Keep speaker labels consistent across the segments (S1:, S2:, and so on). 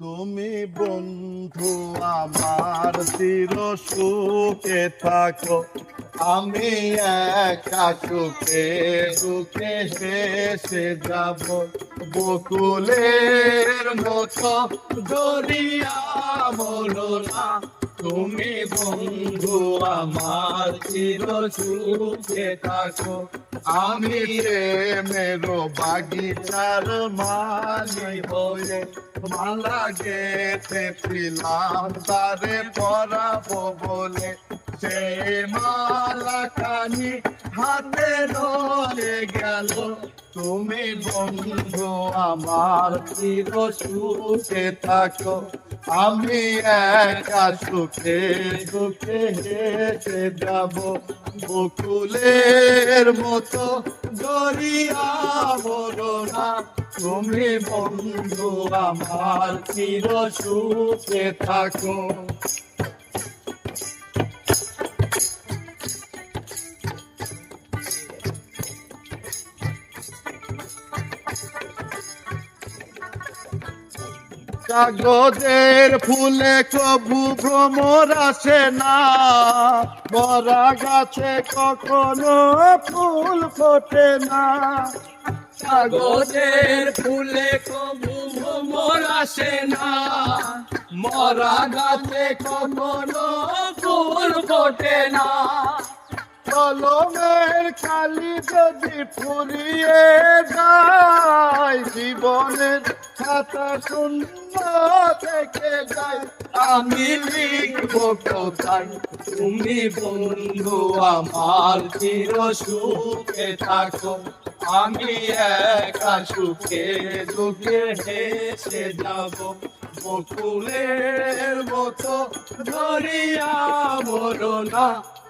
S1: তুমি বন্ধু আমার চির সুখে থাকো। আমি একা সুখে দুঃখে হেসে যাব। বকুলের মতো দরিয়া বলো না তুমি বন্ধু আমার চির সুখে থাকো। আমি রে মেরো বাগিচার মালি হয়ে, মালা গেথেছিলাম তারে পরাবো বলে। সে মালা কানি হাতে রয়ে গেল। তুমি বন্ধু আমার চির সুখে থাকো। আমি একা সুখে দুঃখে হেসে যাব। বকুলের মতো গরিয়া বলো না তুমি বন্ধু আমার চির সুখে থাকো। কাগজের ফুলে কবু ভ্রমর আসে না। মরা গাছে কখনো ফুল ফোটে না।
S2: কাগজের ফুলে কবু মোর আসে না। মরা গাছে কখনো ফুল ফোটে না।
S1: কলমের খালি যদি ফুরিয়ে যায়, জীবনের খাতা শূন্য থেকে যায়। আমি লিখব কোথায়?
S2: তুমি বন্ধু, আমার চির সুখে থাকো। আমি একা সুখে, দুঃখে হেসে যাব। বকুলের মতো ধরিয়া বলো না।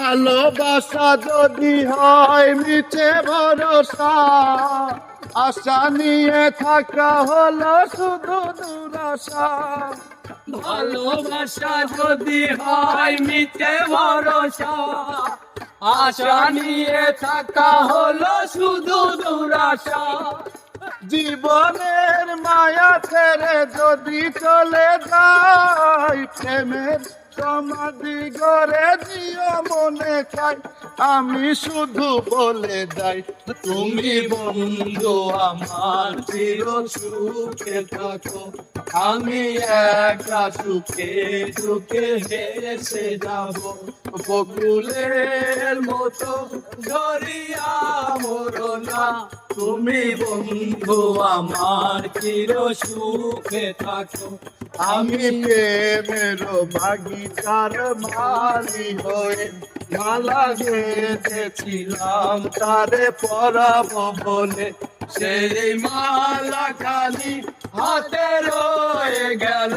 S1: ভালোবাসা যদি হয় মিছে ভরসা আশা নিয়ে থাকা হলো শুধু দুরাশা।
S2: ভালোবাসা যদি হয় মিথ্যে ভরসা আশা নিয়ে থাকা হলো শুধু দুরাশা।
S1: জীবনের মায়া ছেড়ে যদি চলে যায় প্রেমের সমাধি গড়ে দিও মনে চাই। আমি শুধু বলে যাই,
S2: তুমি বন্ধু আমার, চির সুখে থাকো। আমি একা সুখে সুখে হেসে যাব। বকুলের মতো ধরিয়া মরো না। তুমি বন্ধু আমার, চির সুখে থাকো।
S1: আমি প্রেমের বাগিচার মালি হয়ে মালা গেঁথেছিলাম তারে পরাবো বলে
S2: সেই মালা খালি হাতে রয়ে গেল।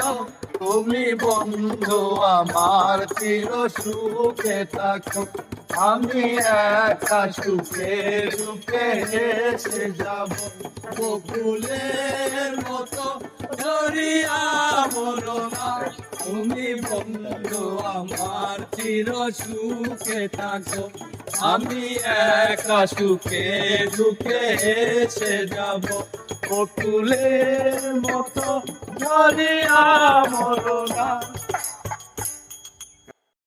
S1: তুমি বন্ধু আমার চির সুখে থাকো। আমি একা সুখে সুখে হেসে যাব।
S2: বকুলের মতো ধরিয়া মরো না। তুমি বন্ধু, আমার চির সুখে থাকো। আমি একা সুখে দুঃখে এসে যাব।
S1: বকুলের মতো ধরিয়া মরো না।